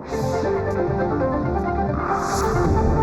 Thank you.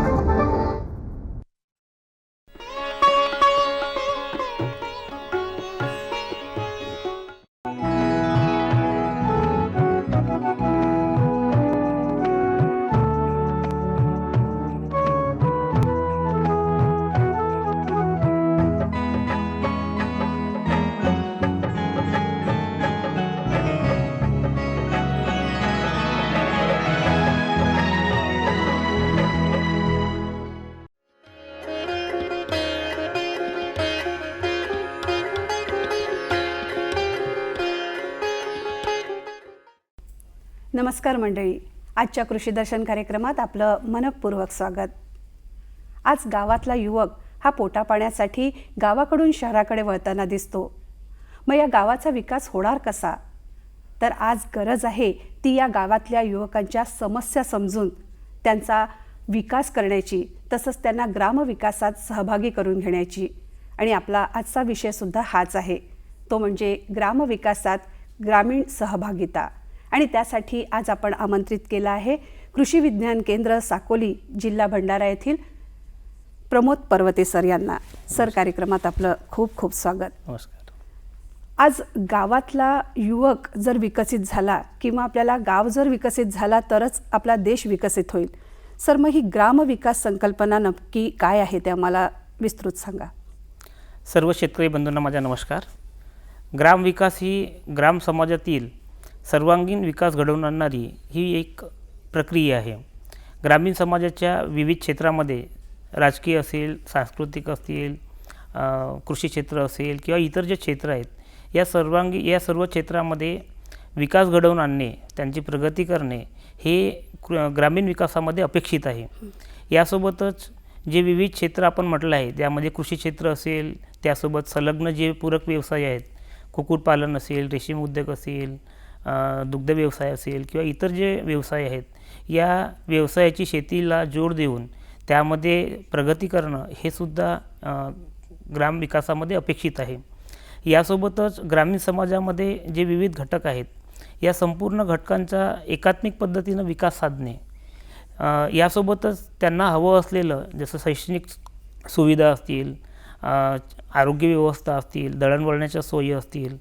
नमस्कार मंडळी. आजच्या कृषी दर्शन कार्यक्रमात आपलं मनपूर्वक स्वागत. आज गावातला युवक हा पोटापाण्यासाठी गावाकडून शहराकडे वळताना दिसतो. मग या गावाचा विकास होणार कसा? तर आज गरज आहे ती या गावातल्या युवकांच्या समस्या समजून त्यांचा विकास करण्याची तसंच त्यांना ग्रामविकासात सहभागी करून घेण्याची. आणि आपला आजचा विषयसुद्धा हाच आहे. तो म्हणजे ग्रामविकासात ग्रामीण सहभागिता. आणि त्यासाठी आज आपण आमंत्रित केलं आहे कृषी विज्ञान केंद्र साकोली जिल्हा भंडारा येथील प्रमोद पर्वते सर यांना. सर कार्यक्रमात आपलं खूप खूप स्वागत. नमस्कार. आज गावातला युवक जर विकसित झाला किंवा आपल्याला गाव जर विकसित झाला तरच आपला देश विकसित होईल. सर मग ही ग्रामविकास संकल्पना नक्की काय आहे ते आम्हाला विस्तृत सांगा. सर्व शेतकरी बंधूंना माझा नमस्कार. ग्रामविकास ही ग्राम समाजातील सर्वांगीण विकास घडवून आणणारी ही एक प्रक्रिया आहे. ग्रामीण समाजाच्या विविध क्षेत्रामध्ये राजकीय असेल सांस्कृतिक असतील कृषी क्षेत्र असेल किंवा इतर जे क्षेत्र आहेत या सर्वांगी या सर्व क्षेत्रामध्ये विकास घडवून आणणे त्यांची प्रगती करणे हे कृ- ग्रामीण विकासामध्ये अपेक्षित आहे. यासोबतच जे विविध क्षेत्र आपण म्हटलं आहे त्यामध्ये कृषी क्षेत्र असेल त्यासोबत संलग्न जे पूरक व्यवसाय आहेत कुक्कुटपालन असेल रेशीम उद्योग असेल दुग्ध व्यवसाय असेल किंवा इतर जे व्यवसाय आहेत या व्यवसायाची शेतीला जोड देऊन त्यामध्ये प्रगती करणं हे सुद्धा ग्रामविकासामध्ये अपेक्षित आहे. यासोबतच ग्रामीण समाजामध्ये जे विविध घटक आहेत या संपूर्ण घटकांचा एकात्मिक पद्धतीनं विकास साधणे यासोबतच त्यांना हवं असलेलं जसं शैक्षणिक सुविधा असतील आरोग्य व्यवस्था असतील दळणवळणाच्या सोयी असतील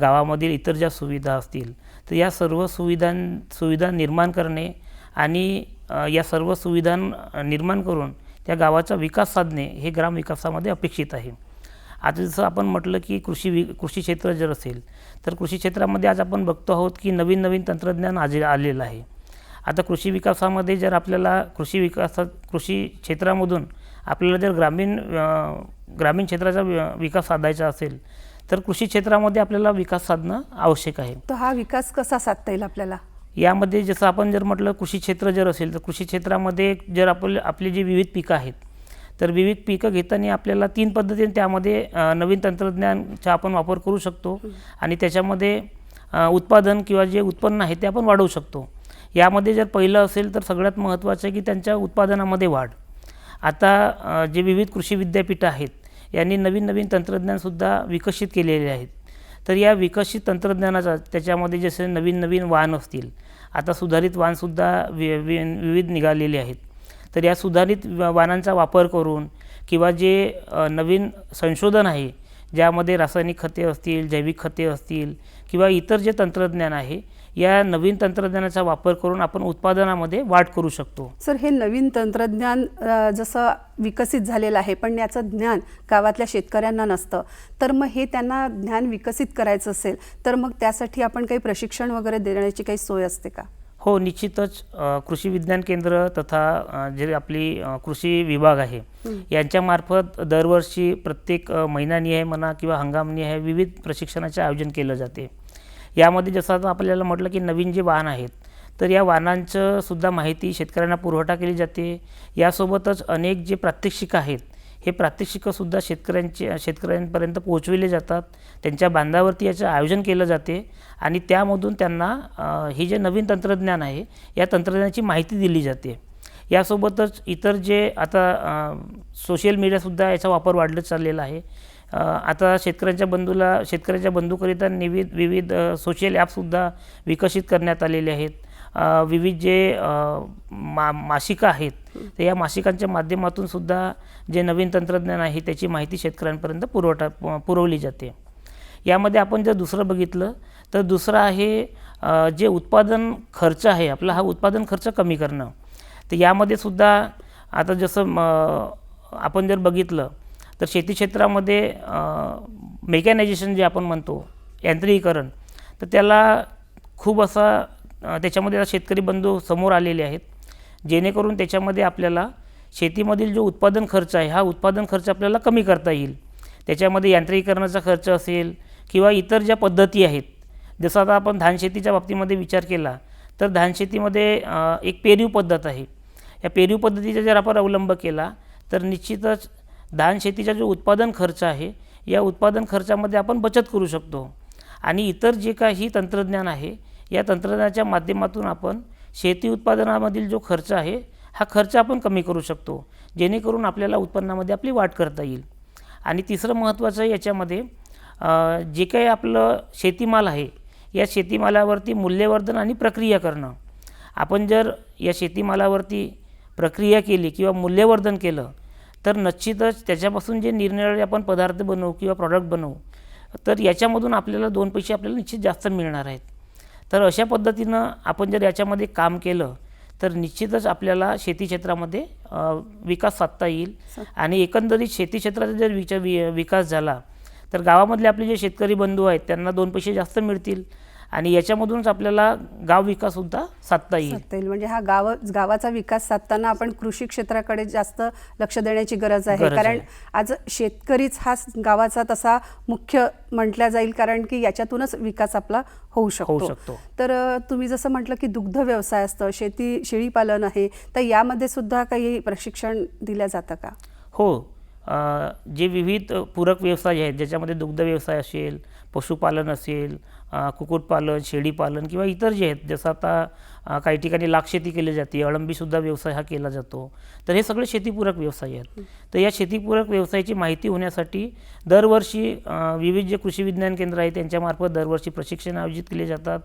गावामधील इतर ज्या सुविधा असतील तर या सर्व सुविधां सुविधा निर्माण करणे आणि या सर्व सुविधा निर्माण करून त्या गावाचा विकास साधणे हे ग्रामविकासामध्ये अपेक्षित आहे. आता जसं आपण म्हटलं की कृषी वि कृषी क्षेत्र जर असेल तर कृषी क्षेत्रामध्ये आज आपण बघतो आहोत की नवीन नवीन तंत्रज्ञान आज आलेलं आहे. आता कृषी विकासामध्ये जर आपल्याला कृषी विकासात कृषी क्षेत्रामधून आपल्याला जर ग्रामीण ग्रामीण क्षेत्राचा विकास साधायचा असेल तर कृषी क्षेत्रामध्ये आपल्याला विकास साधणं आवश्यक आहे. तर हा विकास कसा साधता येईल आपल्याला? यामध्ये जसं आपण जर म्हटलं कृषी क्षेत्र जर असेल तर कृषी क्षेत्रामध्ये जर आपण आपली जी विविध पिकं आहेत तर विविध पिकं घेताना आपल्याला तीन पद्धतीने त्यामध्ये नवीन तंत्रज्ञानचा आपण वापर करू शकतो आणि त्याच्यामध्ये उत्पादन किंवा जे उत्पन्न आहे ते आपण वाढवू शकतो. यामध्ये जर पहिलं असेल तर सगळ्यात महत्त्वाचं आहे की त्यांच्या उत्पादनामध्ये वाढ. आता जे विविध कृषी विद्यापीठं आहेत यांनी नवीन नवीन तंत्रज्ञानसुद्धा विकसित केलेले आहेत. तर या विकसित तंत्रज्ञानाचा त्याच्यामध्ये जसे नवीन नवीन वाहन असतील आता सुधारित वाहनसुद्धा वि वि विविध निघालेले आहेत. तर या सुधारित वाहनांचा वापर करून किंवा जे नवीन संशोधन आहे ज्यामध्ये रासायनिक खते असतील जैविक खते असतील किंवा इतर जे तंत्रज्ञान आहे या नवीन तंत्रज्ञानाचा वापर करून आपण उत्पादनामध्ये वाढ करू शकतो. सर हे नवीन तंत्रज्ञान जसं विकसित झालेलं आहे पण याचं ज्ञान गावातल्या शेतकऱ्यांना नसतं. तर मग हे त्यांना ज्ञान विकसित करायचं असेल तर मग त्यासाठी आपण काही प्रशिक्षण वगैरे देण्याची काही सोय असते का? हो निश्चितच कृषी विज्ञान केंद्र तथा जे आपली कृषी विभाग आहे यांच्यामार्फत दरवर्षी प्रत्येक महिनानिहाय म्हणा किंवा हंगामनिहाय विविध प्रशिक्षणाचे आयोजन केलं जाते. यामध्ये जसं आता आपल्याला म्हटलं की नवीन जे वाहन आहेत तर या वाहनांचं सुद्धा माहिती शेतकऱ्यांना पुरवठा केली जाते. यासोबतच अनेक जे प्रात्यक्षिक आहेत हे प्रात्यक्षिकंसुद्धा शेतकऱ्यांचे शेतकऱ्यांपर्यंत पोहोचविले जातात. त्यांच्या बांधावरती याचं आयोजन केलं जाते आणि त्यामधून त्यांना हे जे नवीन तंत्रज्ञान आहे या तंत्रज्ञानाची माहिती दिली जाते. यासोबतच इतर जे आता सोशल मीडियासुद्धा याचा वापर वाढलं चाललेला आहे. आता शेतकऱ्यांच्या बंधूला शेतकऱ्याच्या बंधूकरिता निविध विविध सोशल ॲपसुद्धा विकसित करण्यात आलेले आहेत. विविध जे मा मासिकं आहेत तर या मासिकांच्या माध्यमातून सुद्धा जे नवीन तंत्रज्ञान आहे त्याची माहिती शेतकऱ्यांपर्यंत पुरवठा पुरवली जाते. यामध्ये आपण जर दुसरं बघितलं तर दुसरं आहे जे उत्पादन खर्च आहे आपला हा उत्पादन खर्च कमी करणं. तर यामध्ये सुद्धा आता जसं म, आपण जर बघितलं तर शेती क्षेत्रामध्ये मेकॅनायझेशन जे आपण म्हणतो यांत्रिकीकरण तर त्याला खूप असा त्याच्यामध्ये आता शेतकरी बंधू समोर आलेले आहेत. जेणेकरून त्याच्यामध्ये आपल्याला शेतीमधील जो उत्पादन खर्च आहे हा उत्पादन खर्च आपल्याला कमी करता येईल. त्याच्यामध्ये यांत्रिकीकरणाचा खर्च असेल किंवा इतर ज्या पद्धती आहेत जसं आता आपण धानशेतीच्या बाबतीमध्ये विचार केला तर धानशेतीमध्ये एक पेरीव पद्धत आहे. या पेरीव पद्धतीचा जर आपण अवलंब केला तर निश्चितच धानशेतीचा जो उत्पादन खर्च आहे या उत्पादन खर्चामध्ये आपण बचत करू शकतो. आणि इतर जे काही तंत्रज्ञान आहे या तंत्रज्ञानाच्या माध्यमातून आपण शेती उत्पादनामधील जो खर्च आहे हा खर्च आपण कमी करू शकतो जेणेकरून आपल्याला उत्पन्नामध्ये आपली वाढ करता येईल. आणि तिसरं महत्त्वाचं याच्यामध्ये जे काही आपलं शेतीमाल आहे या शेतीमालावरती मूल्यवर्धन आणि प्रक्रिया करणं. आपण जर या शेतीमालावरती प्रक्रिया केली किंवा मूल्यवर्धन केलं तर निश्चितच त्याच्यापासून जे निरनिराळे आपण पदार्थ बनवू किंवा प्रॉडक्ट बनवू तर याच्यामधून आपल्याला दोन पैसे आपल्याला निश्चित जास्त मिळणार आहेत. तर अशा पद्धतीनं आपण जर याच्यामध्ये काम केलं तर निश्चितच आपल्याला शेती क्षेत्रामध्ये विकास साधता येईल. आणि एकंदरीत शेती क्षेत्राचा जर विचार वि विकास झाला तर गावामधले आपले जे शेतकरी बंधू आहेत त्यांना दोन पैसे जास्त मिळतील. आणि याच्यामधूनच आपल्याला गाव विकाससुद्धा साधता येईल. साधता येईल. म्हणजे हा गाव गावाचा विकास साधताना आपण कृषी क्षेत्राकडे जास्त लक्ष देण्याची गरज आहे. गरज कारण आहे. आज शेतकरीच हा गावाचा तसा मुख्य म्हटल्या जाईल कारण की याच्यातूनच विकास आपला होऊ शकतो. शकतो. तर अ, तुम्ही जसं म्हटलं की दुग्ध व्यवसाय असतं शेती शेळीपालन आहे तर यामध्ये सुद्धा काही प्रशिक्षण दिलं जातं का? हो. अ, जे विविध पूरक व्यवसाय आहेत ज्याच्यामध्ये दुग्ध व्यवसाय असेल पशुपालन असेल कुक्कुटपालन शेळीपालन किंवा इतर जे आहेत जसं आता काही ठिकाणी लाक्षेती केली जाते अळंबीसुद्धा व्यवसाय हा केला जातो. तर हे सगळे शेतीपूरक व्यवसाय आहेत. तर या शेतीपूरक व्यवसायाची माहिती होण्यासाठी दरवर्षी विविध जे कृषी विज्ञान केंद्र आहे त्यांच्यामार्फत दरवर्षी प्रशिक्षण आयोजित केले जातात.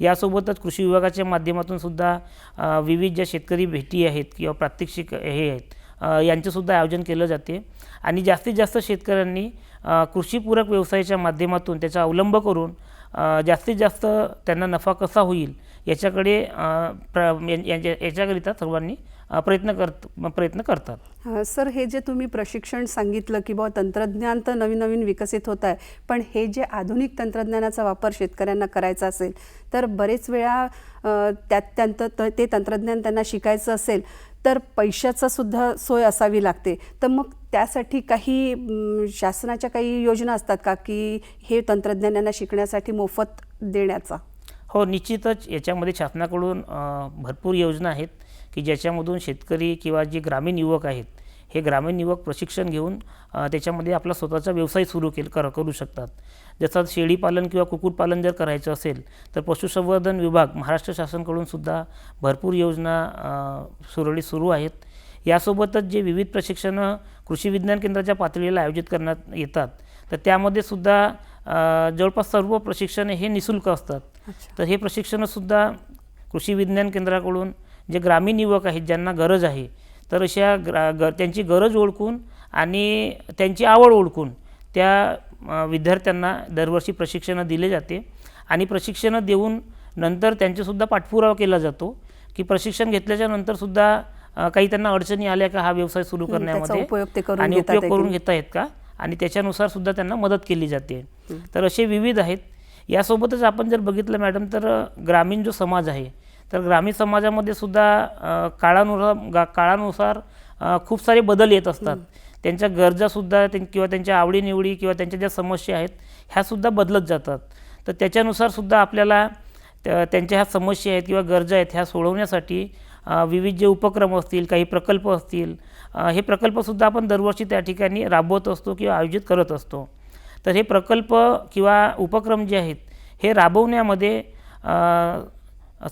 यासोबतच कृषी विभागाच्या माध्यमातून सुद्धा विविध ज्या शेतकरी भेटी आहेत किंवा प्रात्यक्षिक हे आहेत यांचंसुद्धा आयोजन केलं जाते. आणि जास्तीत जास्त शेतकऱ्यांनी कृषीपूरक व्यवसायाच्या माध्यमातून त्याचा अवलंब करून जास्तीत जास्त त्यांना नफा कसा होईल याच्याकडे प्र याच्याकरिता सर्वांनी प्रयत्न करत प्रयत्न करतात. सर हे जे तुम्ही प्रशिक्षण सांगितलं की बुवा तंत्रज्ञान तर नवीन नवीन विकसित होत आहे पण हे जे आधुनिक तंत्रज्ञानाचा वापर शेतकऱ्यांना करायचा असेल तर बरेच वेळा अ, त्यात ते तंत्रज्ञान त्यांना शिकायचं असेल तर पैशाचा सुद्धा सोय असावी लागते. तर मग त्यासाठी काही शासनाच्या काही योजना असतात का? की हे तंत्रज्ञानांना शिकण्यासाठी मोफत देण्याचा? हो निश्चितच याच्यामध्ये शासनाकडून भरपूर योजना आहेत की ज्याच्यामधून शेतकरी किंवा जे ग्रामीण युवक आहेत हे ग्रामीण युवक प्रशिक्षण घेऊन त्याच्यामध्ये आपला स्वतःचा व्यवसाय सुरू केल कर करू शकतात. जसं शेळीपालन किंवा कुक्कुटपालन जर करायचं असेल तर पशुसंवर्धन विभाग महाराष्ट्र शासनकडून सुद्धा भरपूर योजना सुरळीत सुरू आहेत. यासोबतच जे विविध प्रशिक्षणं कृषी विज्ञान केंद्राच्या पातळीला आयोजित करण्यात येतात तर त्यामध्ये सुद्धा जवळपास सर्व प्रशिक्षणे हे निशुल्क असतात. तर हे प्रशिक्षणसुद्धा कृषी विज्ञान केंद्राकडून जे ग्रामीण युवक आहेत ज्यांना गरज आहे तर अशा ग्रा ग त्यांची गरज ओळखून आणि त्यांची आवड ओळखून त्या विद्यार्थ्यांना दरवर्षी प्रशिक्षणं दिले जाते आणि प्रशिक्षणं देऊन नंतर त्यांचेसुद्धा पाठपुरावा केला जातो की प्रशिक्षण घेतल्याच्या नंतरसुद्धा काही त्यांना अडचणी आल्या का हा व्यवसाय सुरू करण्यामध्ये उपयोग ते करून आणि उपयोग करून की? घेता येत का? आणि त्याच्यानुसार सुद्धा त्यांना मदत केली जाते. तर असे विविध आहेत. यासोबतच आपण जर बघितलं मॅडम तर ग्रामीण जो समाज आहे तर ग्रामीण समाजामध्ये सुद्धा काळानुसार गा काळानुसार खूप सारे बदल येत असतात. त्यांच्या गरजासुद्धा त्यां किंवा त्यांच्या आवडीनिवडी किंवा त्यांच्या ज्या समस्या आहेत ह्यासुद्धा बदलत जातात. तर त्याच्यानुसार सुद्धा आपल्याला त्या- त्यांच्या ह्या समस्या आहेत किंवा गरजा आहेत ह्या सोडवण्यासाठी विविध जे उपक्रम असतील काही प्रकल्प असतील हे प्रकल्पसुद्धा आपण दरवर्षी त्या ठिकाणी राबवत असतो किंवा आयोजित करत असतो. तर हे प्रकल्प किंवा उपक्रम जे आहेत हे राबवण्यामध्ये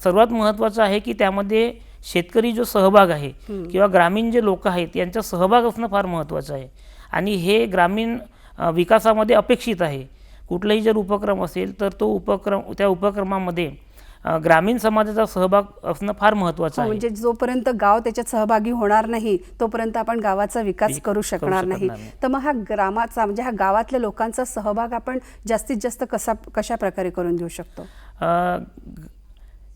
सर्वात महत्त्वाचं आहे की त्यामध्ये शेतकरी जो सहभाग आहे किंवा ग्रामीण जे लोक आहेत यांचा सहभाग असणं फार महत्त्वाचं आहे. आणि हे ग्रामीण विकासामध्ये अपेक्षित आहे. कुठलाही जर उपक्रम असेल तर तो उपक्रम त्या उपक्रमामध्ये ग्रामीण समाजाचा सहभाग असणं फार महत्त्वाचं हो, आहे. म्हणजे जोपर्यंत गाव त्याच्यात सहभागी होणार नाही तोपर्यंत आपण गावाचा विकास विक- करू शकणार नाही. तर मग हा ग्रामाचा म्हणजे हा गावातल्या लोकांचा सहभाग आपण जास्तीत जास्त कसा कशा प्रकारे करून देऊ शकतो?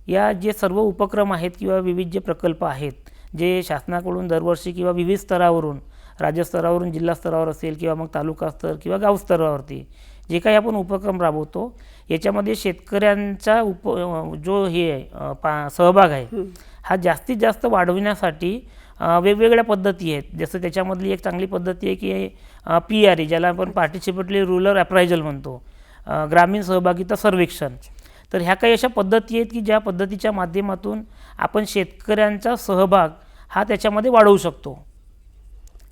या जे सर्व उपक्रम आहेत किंवा विविध जे प्रकल्प आहेत जे शासनाकडून दरवर्षी किंवा विविध स्तरावरून राज्य स्तरावरून जिल्हा स्तरावर असेल किंवा मग तालुका स्तर किंवा गाव स्तरावरती जे काही आपण उपक्रम राबवतो याच्यामध्ये शेतकऱ्यांचा उप जो हे पा सहभाग आहे हा जास्तीत जास्त वाढविण्यासाठी वेगवेगळ्या पद्धती आहेत. जसं त्याच्यामधली एक चांगली पद्धती आहे की पी आर ई ज्याला आपण पार्टिसिपेटली रुरल अप्रायझल म्हणतो. ग्रामीण सहभागिता सर्वेक्षण. तर ह्या काही अशा पद्धती आहेत की ज्या पद्धतीच्या माध्यमातून आपण शेतकऱ्यांचा सहभाग हा त्याच्यामध्ये वाढवू शकतो.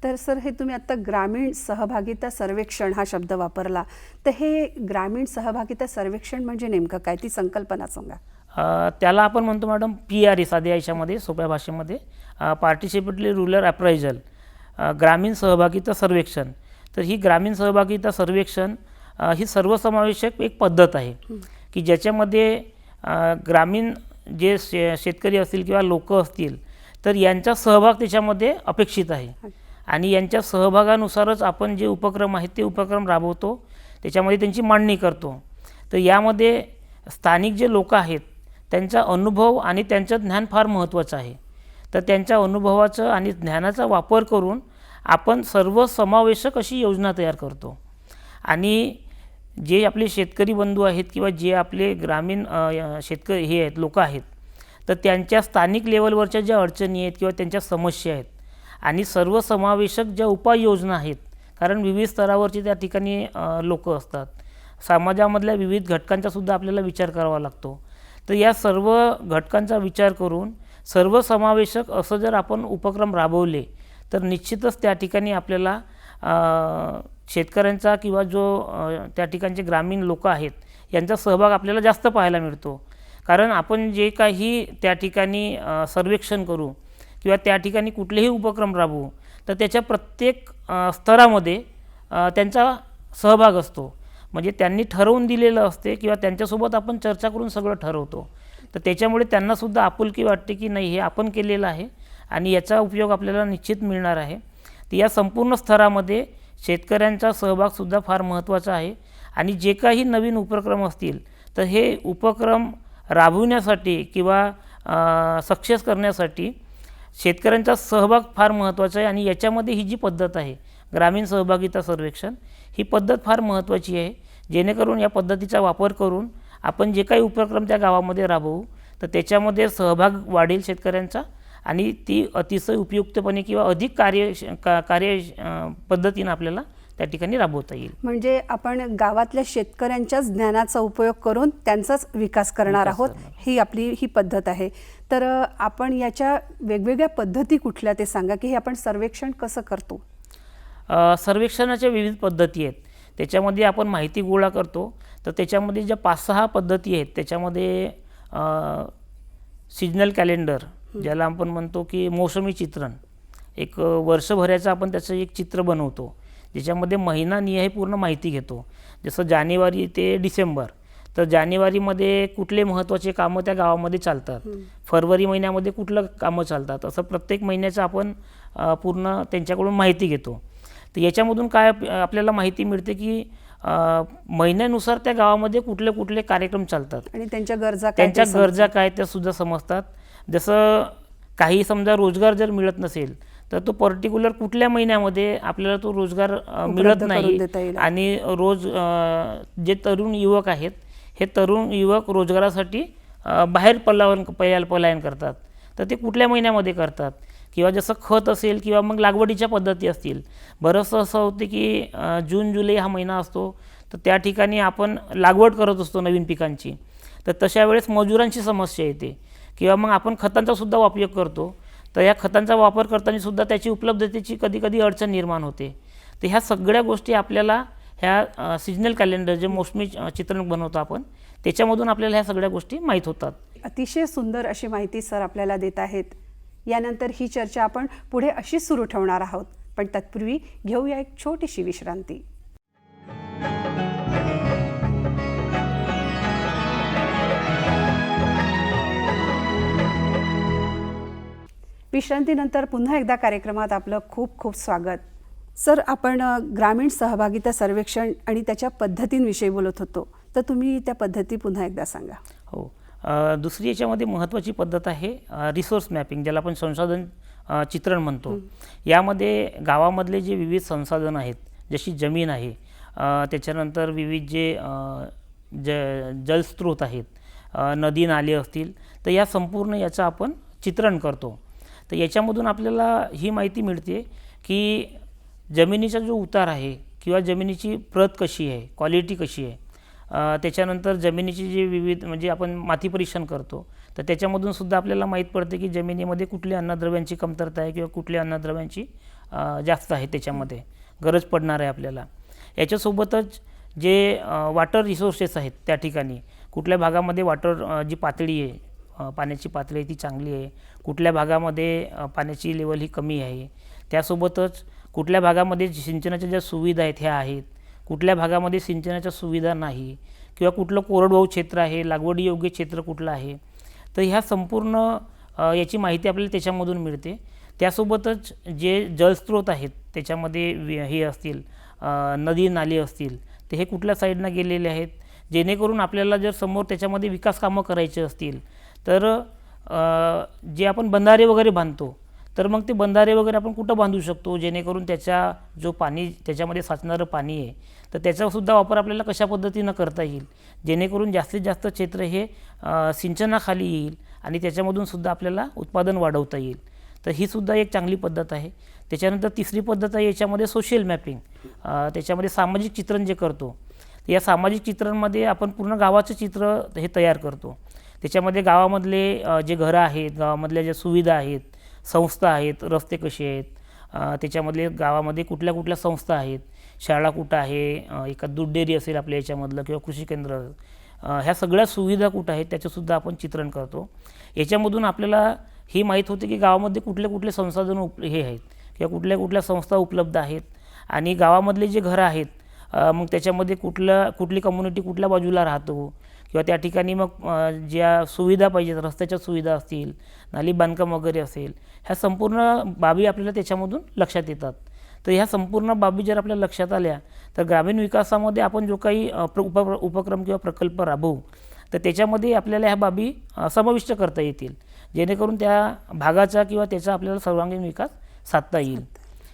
तर सर हे तुम्ही आता ग्रामीण सहभागिता सर्वेक्षण हा शब्द वापरला. तर हे ग्रामीण सहभागिता सर्वेक्षण म्हणजे नेमकं काय? ती संकल्पना सांगा. त्याला आपण म्हणतो मॅडम पी आर ई साध्या याच्यामध्ये सोप्या भाषेमध्ये. पार्टिसिपेटली रुरल अप्रायझल ग्रामीण सहभागिता सर्वेक्षण. तर ही ग्रामीण सहभागिता सर्वेक्षण ही सर्वसमावेशक एक पद्धत आहे. की ज्याच्यामध्ये ग्रामीण जे शे शेतकरी असतील किंवा लोक असतील तर यांचा सहभाग त्याच्यामध्ये अपेक्षित आहे. आणि यांच्या सहभागानुसारच आपण जे उपक्रम आहेत ते उपक्रम राबवतो त्याच्यामध्ये त्यांची मांडणी करतो. तर यामध्ये स्थानिक जे लोक आहेत त्यांचा अनुभव आणि त्यांचं ज्ञान फार महत्त्वाचं आहे. तर त्यांच्या अनुभवाचं आणि ज्ञानाचा वापर करून आपण सर्व समावेशक अशी योजना तयार करतो. आणि जे आपले शेतकरी बंधू आहेत किंवा जे आपले ग्रामीण शेतकरी हे आहेत लोक आहेत तर त्यांच्या स्थानिक लेवलवरच्या ज्या अडचणी आहेत किंवा त्यांच्या समस्या आहेत आणि सर्वसमावेशक ज्या उपाययोजना आहेत कारण विविध स्तरावरचे त्या ठिकाणी लोक असतात. समाजामधल्या विविध घटकांचासुद्धा आपल्याला विचार करावा लागतो. तर या सर्व घटकांचा विचार करून सर्वसमावेशक असं जर आपण उपक्रम राबवले तर निश्चितच त्या ठिकाणी आपल्याला शेतकऱ्यांचा किंवा जो त्या ठिकाणचे ग्रामीण लोक आहेत यांचा सहभाग आपल्याला जास्त पाहायला मिळतो. कारण आपण जे काही त्या ठिकाणी सर्वेक्षण करू किंवा त्या ठिकाणी कुठलेही उपक्रम राबवू तर त्याच्या प्रत्येक स्तरामध्ये त्यांचा सहभाग असतो. म्हणजे त्यांनी ठरवून दिलेलं असते किंवा त्यांच्यासोबत आपण चर्चा करून सगळं ठरवतो. तर त्याच्यामुळे त्यांनासुद्धा आपुलकी वाटते की नाही हे आपण केलेलं आहे आणि याचा उपयोग आपल्याला निश्चित मिळणार आहे. तर या संपूर्ण स्तरामध्ये शेतकऱ्यांचा सहभागसुद्धा फार महत्त्वाचा आहे आणि जे काही नवीन उपक्रम असतील तर हे उपक्रम राबविण्यासाठी किंवा सक्सेस करण्यासाठी शेतकऱ्यांचा सहभाग फार महत्त्वाचा आहे आणि याच्यामध्ये ही जी पद्धत आहे ग्रामीण सहभागिता सर्वेक्षण ही पद्धत फार महत्त्वाची आहे. जेणेकरून या पद्धतीचा वापर करून आपण जे काही उपक्रम त्या गावामध्ये राबवू तर त्याच्यामध्ये सहभाग वाढेल शेतकऱ्यांचा आणि ती अतिशय उपयुक्तपणे किंवा अधिक कार्य का कार्य पद्धतीनं आपल्याला त्या ठिकाणी राबवता येईल. म्हणजे आपण गावातल्या शेतकऱ्यांच्याच ज्ञानाचा उपयोग करून त्यांचाच विकास करणार आहोत. ही आपली ही पद्धत आहे. तर आपण याच्या वेगवेगळ्या पद्धती कुठल्या ते सांगा की हे आपण सर्वेक्षण कसं करतो? सर्वेक्षणाच्या विविध पद्धती आहेत. त्याच्यामध्ये आपण माहिती गोळा करतो. तर त्याच्यामध्ये ज्या पाच सहा पद्धती आहेत त्याच्यामध्ये सिजनल कॅलेंडर ज्याला आपण म्हणतो की मोसमी चित्रण. एक वर्षभराचं आपण त्याचं एक चित्र बनवतो. ज्याच्यामध्ये महिना निहाय पूर्ण माहिती घेतो. जसं जानेवारी ते डिसेंबर. तर जानेवारीमध्ये कुठले महत्त्वाचे कामं त्या गावामध्ये चालतात. फरवरी महिन्यामध्ये कुठलं कामं चालतात असं प्रत्येक महिन्याचं आपण पूर्ण त्यांच्याकडून माहिती घेतो. तर याच्यामधून काय आप- आपल्याला माहिती मिळते की महिन्यानुसार त्या गावामध्ये कुठले कुठले कार्यक्रम चालतात. आणि त्यांच्या गरजा त्यांच्या. गरजा काय त्या सुद्धा समजतात. जसं काही समजा रोजगार जर मिळत नसेल तर तो पर्टिक्युलर कुठल्या महिन्यामध्ये आपल्याला तो रोजगार मिळत नाही. आणि रोज जे तरुण युवक आहेत हे तरुण युवक रोजगारासाठी बाहेर पलायन पलायन पलायन करतात. तर ते कुठल्या महिन्यामध्ये करतात? किंवा जसं खत असेल किंवा मग लागवडीच्या पद्धती असतील. बरंचसं असं होते की जून जुलै हा महिना असतो. तर त्या ठिकाणी आपण लागवड करत असतो नवीन पिकांची. तर तशा वेळेस मजुरांची समस्या येते. किंवा मग आपण खतांचासुद्धा उपयोग करतो. तर या खतांचा वापर करताना सुद्धा त्याची उपलब्धतेची कधीकधी अडचण निर्माण होते. तर ह्या सगळ्या गोष्टी आपल्याला ह्या सिजनल कॅलेंडर जे मोसमी चित्रण बनवतो आपण त्याच्यामधून आपल्याला ह्या सगळ्या गोष्टी माहीत होतात. अतिशय सुंदर अशी माहिती सर आपल्याला देत आहेत. यानंतर ही चर्चा आपण पुढे अशीच सुरू ठेवणार आहोत. पण तत्पूर्वी घेऊया एक छोटीशी विश्रांती. विश्रांतीनंतर पुन्हा एकदा कार्यक्रमात आपलं खूप खूप स्वागत. सर आपण ग्रामीण सहभागिता सर्वेक्षण आणि त्याच्या पद्धतींविषयी बोलत होतो. तर तुम्ही त्या पद्धती पुन्हा एकदा सांगा. हो. दुसरी याच्यामध्ये महत्त्वाची पद्धत आहे रिसोर्स मॅपिंग ज्याला आपण संसाधन चित्रण म्हणतो. यामध्ये गावामधले जे विविध संसाधन आहेत जशी जमीन आहे त्याच्यानंतर विविध जे ज जलस्रोत आहेत नदी नाले असतील तर या संपूर्ण याचं आपण चित्रण करतो. तर याच्यामधून आपल्याला ही माहिती मिळते की जमिनीचा जो उतार आहे किंवा जमिनीची प्रत कशी आहे क्वालिटी कशी आहे त्याच्यानंतर जमिनीची जी विविध म्हणजे आपण माती परीक्षण करतो तर त्याच्यामधून सुद्धा आपल्याला माहीत पडते की जमिनीमध्ये कुठल्या अन्नद्रव्यांची कमतरता आहे किंवा कुठल्या अन्नद्रव्यांची जास्त आहे त्याच्यामध्ये गरज पडणार आहे आपल्याला. याच्यासोबतच जे वॉटर रिसोर्सेस आहेत त्या ठिकाणी कुठल्या भागामध्ये वॉटर जी पातळी आहे पाण्याची पातळी आहे ती चांगली आहे कुठल्या भागामध्ये पाण्याची लेवल ही कमी आहे त्यासोबतच कुठल्या भागामध्ये सिंचनाच्या ज्या सुविधा आहेत ह्या आहेत कुठल्या भागामध्ये सिंचनाच्या सुविधा नाही किंवा कुठलं कोरडवाहू क्षेत्र आहे लागवडीयोग्य क्षेत्र कुठलं आहे तर ह्या संपूर्ण याची माहिती आपल्याला त्याच्यामधून मिळते. त्यासोबतच जे जलस्रोत आहेत त्याच्यामध्ये हे असतील नदी नाली असतील ते हे कुठल्या साईडनं गेलेले आहेत जेणेकरून आपल्याला जर समोर त्याच्यामध्ये विकास कामं करायचे असतील तर जे आपण बंधारे वगैरे बांधतो तर मग ते बंधारे वगैरे आपण कुठं बांधू शकतो? जेणेकरून त्याच्या जो पाणी त्याच्यामध्ये साचणारं पाणी आहे तर त्याचासुद्धा वापर आपल्याला कशा पद्धतीनं करता येईल? जेणेकरून जास्तीत जास्त क्षेत्र हे सिंचनाखाली येईल आणि त्याच्यामधून सुद्धा आपल्याला उत्पादन वाढवता येईल. तर ही सुद्धा एक चांगली पद्धत आहे. त्याच्यानंतर तिसरी पद्धत आहे याच्यामध्ये सोशल मॅपिंग त्याच्यामध्ये सामाजिक चित्रण जे करतो या सामाजिक चित्रांमध्ये आपण पूर्ण गावाचं चित्र हे तयार करतो. त्याच्यामध्ये गावामधले जे घरं आहेत गावामधल्या ज्या सुविधा आहेत संस्था आहेत रस्ते कसे आहेत त्याच्यामधले गावामध्ये कुठल्या कुठल्या संस्था आहेत शाळा कुठं आहे एका एखाद दूध डेअरी असेल आपल्या याच्यामधलं किंवा कृषी केंद्र ह्या सगळ्या सुविधा कुठं आहेत त्याचंसुद्धा आपण चित्रण करतो. याच्यामधून आपल्याला हे माहीत होते की गावामध्ये कुठले कुठले संसाधन उप हे आहेत किंवा कुठल्या कुठल्या संस्था उपलब्ध आहेत आणि गावामधले जे घरं आहेत मग त्याच्यामध्ये कुठलं कुठली कम्युनिटी कुठल्या बाजूला राहतो किंवा त्या ठिकाणी मग ज्या सुविधा पाहिजेत रस्त्याच्या सुविधा असतील नाली बांधकाम वगैरे असेल ह्या संपूर्ण बाबी आपल्याला त्याच्यामधून लक्षात येतात. तर ह्या संपूर्ण बाबी जर आपल्या लक्षात आल्या तर ग्रामीण विकासामध्ये आपण जो काही प्र उप उपक्रम किंवा प्रकल्प राबवू तर त्याच्यामध्ये आपल्याला ह्या बाबी समाविष्ट करता येतील. जेणेकरून त्या भागाचा किंवा त्याचा आपल्याला सर्वांगीण विकास साधता येईल.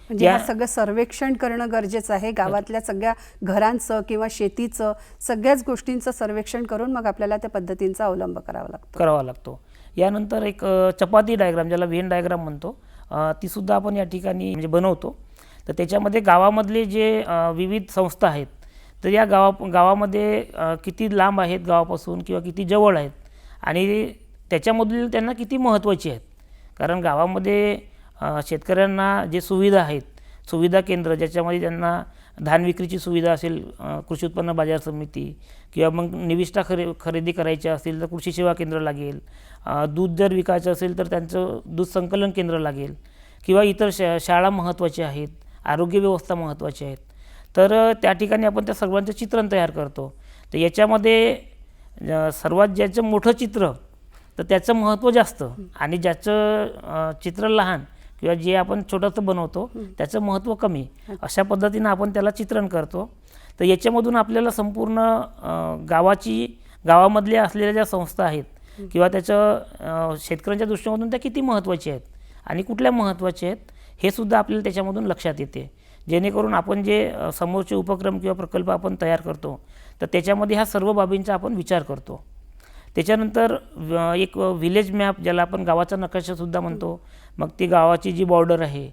म्हणजे या- हा सगळं सर्वेक्षण करणं गरजेचं आहे. गावातल्या सगळ्या घरांचं किंवा शेतीचं सगळ्याच गोष्टींचं सर्वेक्षण करून मग आपल्याला त्या पद्धतींचा अवलंब करावा लागतो. करावा लागतो. यानंतर एक चपाती डायग्राम ज्याला व्हेन डायग्राम म्हणतो अ, तीसुद्धा आपण या ठिकाणी म्हणजे बनवतो. तर त्याच्यामध्ये गावामधले जे विविध संस्था आहेत तर या गावा गावामध्ये किती लांब आहेत गावापासून किंवा किती जवळ आहेत आणि त्याच्यामधील त्यांना किती महत्त्वाची आहेत? कारण गावामध्ये शेतकऱ्यांना जे सुविधा आहेत सुविधा केंद्र ज्याच्यामध्ये त्यांना धान विक्रीची सुविधा असेल कृषी उत्पन्न बाजार समिती किंवा मग निविष्ठा खरे खरेदी करायची असेल तर कृषी सेवा केंद्र लागेल. दूध जर विकायचं असेल तर त्यांचं दूध संकलन केंद्र लागेल किंवा इतर शा शाळा महत्त्वाच्या आहेत आरोग्य व्यवस्था महत्त्वाची आहेत. तर त्या ठिकाणी आपण त्या सर्वांचं चित्रण तयार करतो. तर याच्यामध्ये सर्वात ज्याचं मोठं चित्र तर त्याचं महत्त्व जास्त आणि ज्याचं चित्र लहान किंवा जे आपण छोटंसं बनवतो त्याचं महत्त्व कमी अशा पद्धतीनं आपण त्याला चित्रण करतो. तर याच्यामधून आपल्याला संपूर्ण गावाची गावामधल्या असलेल्या ज्या संस्था आहेत किंवा त्याचं शेतकऱ्यांच्या दृष्टीमधून त्या किती महत्त्वाच्या आहेत आणि कुठल्या महत्त्वाच्या आहेत हे सुद्धा आपल्याला त्याच्यामधून लक्षात येते. जेणेकरून आपण जे समोरचे उपक्रम किंवा प्रकल्प आपण तयार करतो तर त्याच्यामध्ये ह्या सर्व बाबींचा आपण विचार करतो. त्याच्यानंतर एक व्हिलेज मॅप ज्याला आपण गावाचा नकाशासुद्धा म्हणतो मग ती गावाची जी बॉर्डर आहे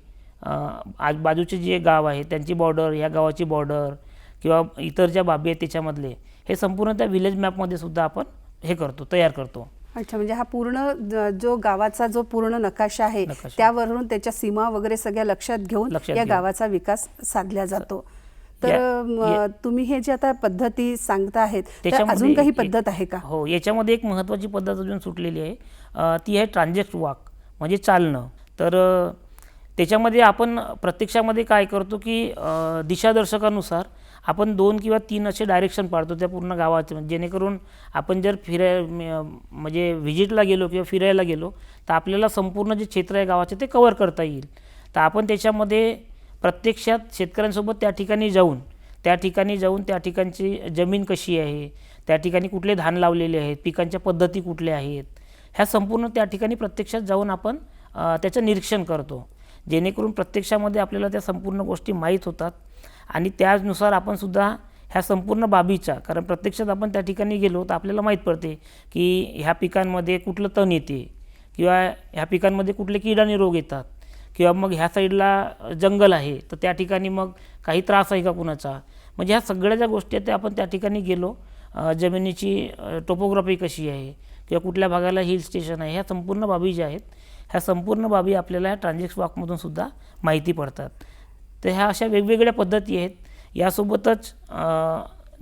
आज बाजूचे जे गाव आहे त्यांची बॉर्डर ह्या गावाची बॉर्डर किंवा इतर ज्या बाबी आहेत त्याच्यामधले हे संपूर्ण त्या व्हिलेज मॅपमध्ये सुद्धा आपण हे करतो तयार करतो अच्छा म्हणजे हा पूर्ण ज- गावाचा जो पूर्ण नकाशा आहे. त्यावरून त्याच्या सीमा वगैरे सगळ्या लक्षात घेऊन या. गावाचा विकास साधला जातो तर तुम्ही हे जे आता पद्धती सांगता आहेत त्याच्यामध्ये अजून काही पद्धत आहे का? हो याच्यामध्ये एक महत्त्वाची पद्धत अजून सुटलेली आहे. ती आहे ट्रान्झॅक्ट वॉक म्हणजे चालणं. तर त्याच्यामध्ये आपण प्रत्यक्षामध्ये काय करतो की दिशादर्शकानुसार आपण दोन किंवा तीन असे डायरेक्शन पाडतो त्या पूर्ण गावाचे. जेणेकरून आपण जर फिराय म्हणजे व्हिजिटला गेलो किंवा फिरायला गेलो तर आपल्याला संपूर्ण जे क्षेत्र आहे गावाचे ते कवर करता येईल. तर आपण त्याच्यामध्ये प्रत्यक्षात शेतकऱ्यांसोबत त्या ठिकाणी जाऊन त्या ठिकाणी जाऊन त्या ठिकाणची जमीन कशी आहे त्या ठिकाणी कुठले धान लावलेले आहेत पिकांच्या पद्धती कुठल्या आहेत ह्या संपूर्ण त्या ठिकाणी प्रत्यक्षात जाऊन आपण त्याचं निरीक्षण करतो. जेणेकरून प्रत्यक्षामध्ये आपल्याला त्या संपूर्ण गोष्टी माहीत होतात आणि त्यानुसार आपणसुद्धा ह्या संपूर्ण बाबीच्या कारण प्रत्यक्षात आपण त्या ठिकाणी गेलो तर आपल्याला माहीत पडते की ह्या पिकांमध्ये कुठलं तण येते किंवा ह्या पिकांमध्ये कुठले किडाणी रोग येतात. किंवा मग ह्या साईडला जंगल आहे तर त्या ठिकाणी मग काही त्रास आहे का कुणाचा? म्हणजे ह्या सगळ्या ज्या गोष्टी आहेत त्या आपण त्या ठिकाणी गेलो. जमिनीची टोपोग्राफी कशी आहे? किंवा कुठल्या भागाला हिल स्टेशन आहे? ह्या संपूर्ण बाबी ज्या आहेत ह्या संपूर्ण बाबी आपल्याला ट्रान्झॅक्ट वॉकमधून सुद्धा माहिती पडतात. तर ह्या अशा वेगवेगळ्या पद्धती आहेत. यासोबतच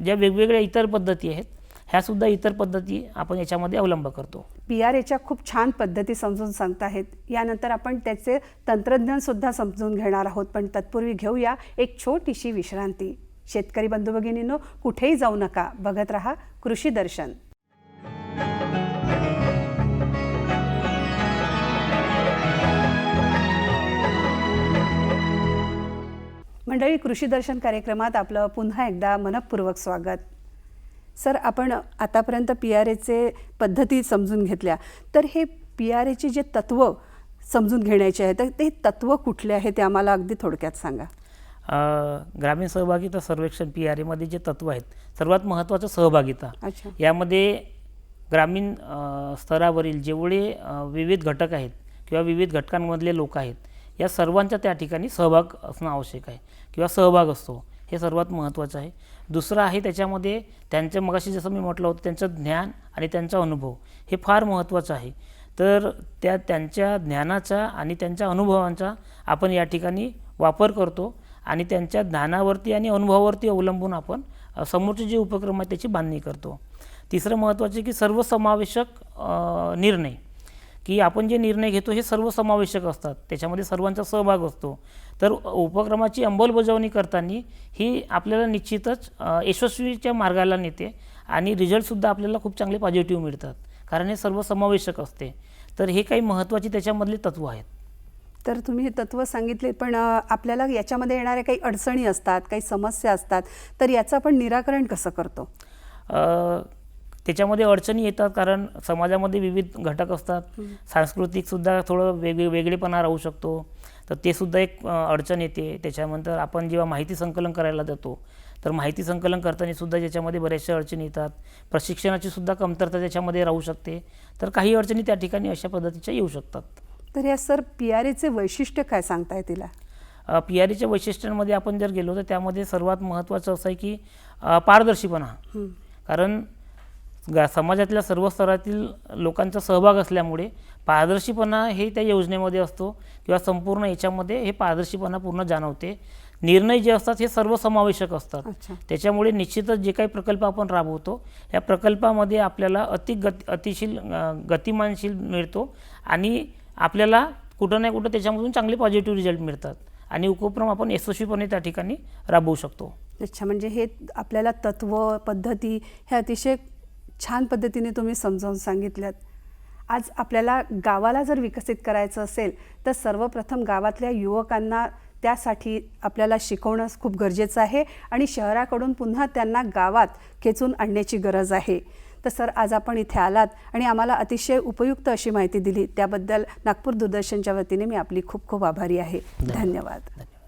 ज्या वेगवेगळ्या इतर पद्धती आहेत ह्यासुद्धा इतर पद्धती आपण याच्यामध्ये अवलंब करतो. पी आर एच्या खूप छान पद्धती समजून सांगताहेत. यानंतर आपण त्याचे तंत्रज्ञानसुद्धा समजून घेणार आहोत पण तत्पूर्वी घेऊया एक छोटीशी विश्रांती. शेतकरी बंधू भगिनींनो कुठेही जाऊ नका. बघत रहा कृषी दर्शन. मंडळी कृषी दर्शन कार्यक्रमात आपलं पुन्हा एकदा मनपूर्वक स्वागत. सर आपण आतापर्यंत पी आर एचे पद्धती समजून घेतल्या. तर हे पी आर एचे जे तत्त्व समजून घेण्याचे आहे तर ते तत्त्व कुठले आहे ते आम्हाला अगदी थोडक्यात सांगा. ग्रामीण सहभागिता सर्वेक्षण पी आर एमध्ये जे तत्व आहेत सर्वात महत्त्वाचं सहभागिता. अच्छा. यामध्ये ग्रामीण स्तरावरील जेवढे विविध घटक आहेत किंवा विविध घटकांमधले लोक आहेत या सर्वांचा त्या ठिकाणी सहभाग असणं आवश्यक आहे किंवा सहभाग असतो हे सर्वात महत्त्वाचं आहे. दुसरं आहे त्याच्यामध्ये त्यांचं मगाशी जसं मी म्हटलं होतं त्यांचं ज्ञान आणि त्यांचा अनुभव हे फार महत्त्वाचं आहे. तर त्या त्यांच्या ज्ञानाचा आणि त्यांच्या अनुभवांचा आपण या ठिकाणी वापर करतो आणि त्यांच्या ज्ञानावरती आणि अनुभवावरती अवलंबून आपण समोरचे जे उपक्रम आहे त्याची बांधणी करतो. तिसरं महत्त्वाचं की सर्वसमावेशक निर्णय. की आपण जे निर्णय घेतो हे सर्वसमावेशक असतात. त्याच्यामध्ये सर्वांचा सहभाग असतो. तर उपक्रमाची अंमलबजावणी करताना ही आपल्याला निश्चितच यशस्वीच्या मार्गाला नेते आणि रिझल्टसुद्धा आपल्याला खूप चांगले पॉझिटिव्ह मिळतात. कारण हे सर्वसमावेशक असते. तर हे काही महत्त्वाची त्याच्यामधले तत्व आहेत. तर तुम्ही हे तत्त्व सांगितले पण आपल्याला याच्यामध्ये येणाऱ्या काही अडचणी असतात काही समस्या असतात तर याचं आपण निराकरण कसं करतो? त्याच्यामध्ये अडचणी येतात कारण समाजामध्ये विविध घटक असतात. सांस्कृतिकसुद्धा थोडं वेगळे वेगळेपणा राहू शकतो. तर ते सुद्धा एक अडचण येते. त्याच्यानंतर आपण जेव्हा माहिती संकलन करायला जातो तर माहिती संकलन करताना सुद्धा त्याच्यामध्ये बऱ्याचशा अडचणी येतात. प्रशिक्षणाची सुद्धा कमतरता त्याच्यामध्ये राहू शकते. तर काही अडचणी त्या ठिकाणी अशा पद्धतीच्या येऊ शकतात. तर या सर पी आर एचे वैशिष्ट्य काय सांगताय तिला पी आर ईच्या वैशिष्ट्यांमध्ये आपण जर गेलो तर त्यामध्ये सर्वात महत्त्वाचं असं आहे की पारदर्शीपणा. कारण गा समाजातल्या सर्व स्तरातील लोकांचा सहभाग असल्यामुळे पारदर्शीपणा हे त्या योजनेमध्ये असतो किंवा संपूर्ण याच्यामध्ये हे पारदर्शीपणा पूर्ण जाणवते. निर्णय जे असतात हे सर्वसमावेशक असतात. अच्छा. त्याच्यामुळे निश्चितच जे काही प्रकल्प आपण राबवतो या प्रकल्पामध्ये आपल्याला अति गती अतिशील गतिमानशील मिळतो आणि आपल्याला कुठं नाही कुठं त्याच्यामधून चांगले पॉझिटिव्ह रिझल्ट मिळतात आणि उपक्रम आपण यशस्वीपणे त्या ठिकाणी राबवू शकतो. अच्छा म्हणजे हे आपल्याला तत्व पद्धती हे अतिशय छान पद्धतीने तुम्ही समजावून सांगितल्यात. आज आपल्याला गावाला जर विकसित करायचं असेल तर सर्वप्रथम गावातल्या युवकांना त्यासाठी आपल्याला शिकवणं खूप गरजेचं आहे आणि शहराकडून पुन्हा त्यांना गावात खेचून आणण्याची गरज आहे. तर सर आज आपण इथे आलात आणि आम्हाला अतिशय उपयुक्त अशी माहिती दिली. त्याबद्दल नागपूर दूरदर्शनच्या वतीने मी आपली खूप खूप आभारी आहे. धन्यवाद. धन्यवाद.